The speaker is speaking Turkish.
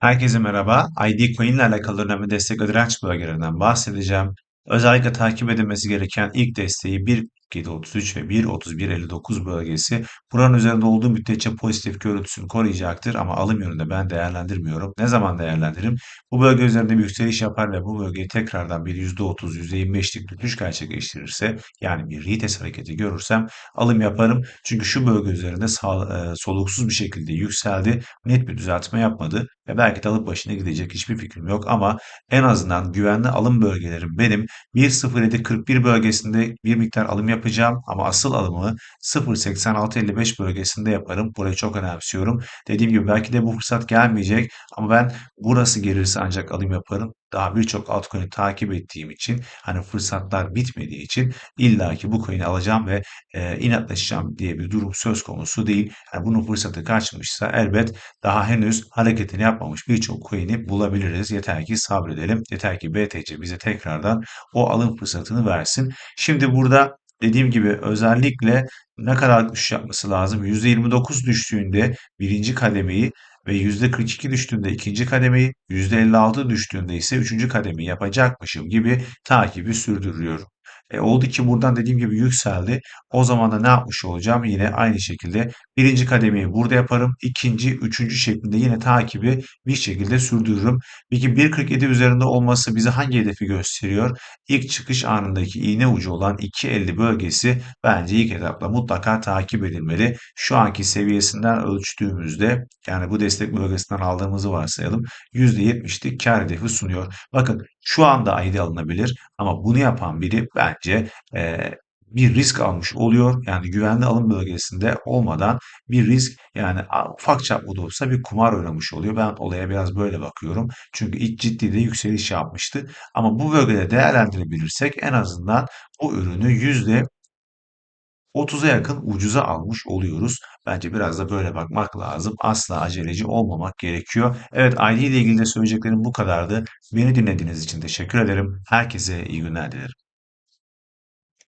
Herkese merhaba. ID Coin ile alakalı önemli destek ve direnç bölgelerinden bahsedeceğim. Özellikle takip edilmesi gereken ilk desteği 1.733 ve 1.3159 bölgesi. Buranın üzerinde olduğu müddetçe pozitif görüntüsünü koruyacaktır ama alım yönünde ben değerlendirmiyorum. Ne zaman değerlendiririm? Bu bölge üzerinde bir yükseliş yapar ve bu bölgeyi tekrardan bir %30, %25'lik düşüş gerçekleştirirse yani bir retest hareketi görürsem alım yaparım. Çünkü şu bölge üzerinde sağ, e, soluksuz bir şekilde yükseldi. Net bir düzeltme yapmadı ve belki de alıp başına gidecek hiçbir fikrim yok ama en azından güvenli alım bölgelerim benim 1.0741 bölgesinde bir miktar alım yapacağım ama asıl alımı 0.8655 bölgesinde yaparım. Burayı çok önemsiyorum. Dediğim gibi belki de bu fırsat gelmeyecek ama ben burası gelirse ancak alım yaparım. Daha birçok altcoin'i takip ettiğim için hani fırsatlar bitmediği için illaki bu coin'i alacağım ve e, inatlaşacağım diye bir durum söz konusu değil. Yani bunun fırsatı kaçmışsa elbet daha henüz hareketini yapmamış birçok coin'i bulabiliriz. Yeter ki sabredelim. Yeter ki BTC bize tekrardan o alım fırsatını versin. Şimdi burada dediğim gibi özellikle ne kadar düşüş yapması lazım? %29 düştüğünde birinci kademeyi ve %42 düştüğünde ikinci kademeyi, %56 düştüğünde ise üçüncü kademeyi yapacakmışım gibi takibi sürdürüyorum. E, oldu ki buradan dediğim gibi yükseldi. O zaman da ne yapmış olacağım? Yine aynı şekilde birinci kademeyi burada yaparım. ikinci, üçüncü şeklinde yine takibi bir şekilde sürdürürüm. Peki 1.47 üzerinde olması bize hangi hedefi gösteriyor? İlk çıkış anındaki iğne ucu olan 2.50 bölgesi bence ilk etapta mutlaka takip edilmeli. Şu anki seviyesinden ölçtüğümüzde yani bu destek bölgesinden aldığımızı varsayalım %70'lik kar hedefi sunuyor. Bakın şu anda ayda alınabilir ama bunu yapan biri bence e, bir risk almış oluyor. Yani güvenli alım bölgesinde olmadan bir risk yani ufak çaplı da olsa bir kumar oynamış oluyor. Ben olaya biraz böyle bakıyorum. Çünkü ilk ciddi de yükseliş yapmıştı. Ama bu bölgede değerlendirebilirsek en azından bu ürünü yüzde 30'a yakın ucuza almış oluyoruz. Bence biraz da böyle bakmak lazım. Asla aceleci olmamak gerekiyor. Evet ID ile ilgili de söyleyeceklerim bu kadardı. Beni dinlediğiniz için teşekkür ederim. Herkese iyi günler dilerim.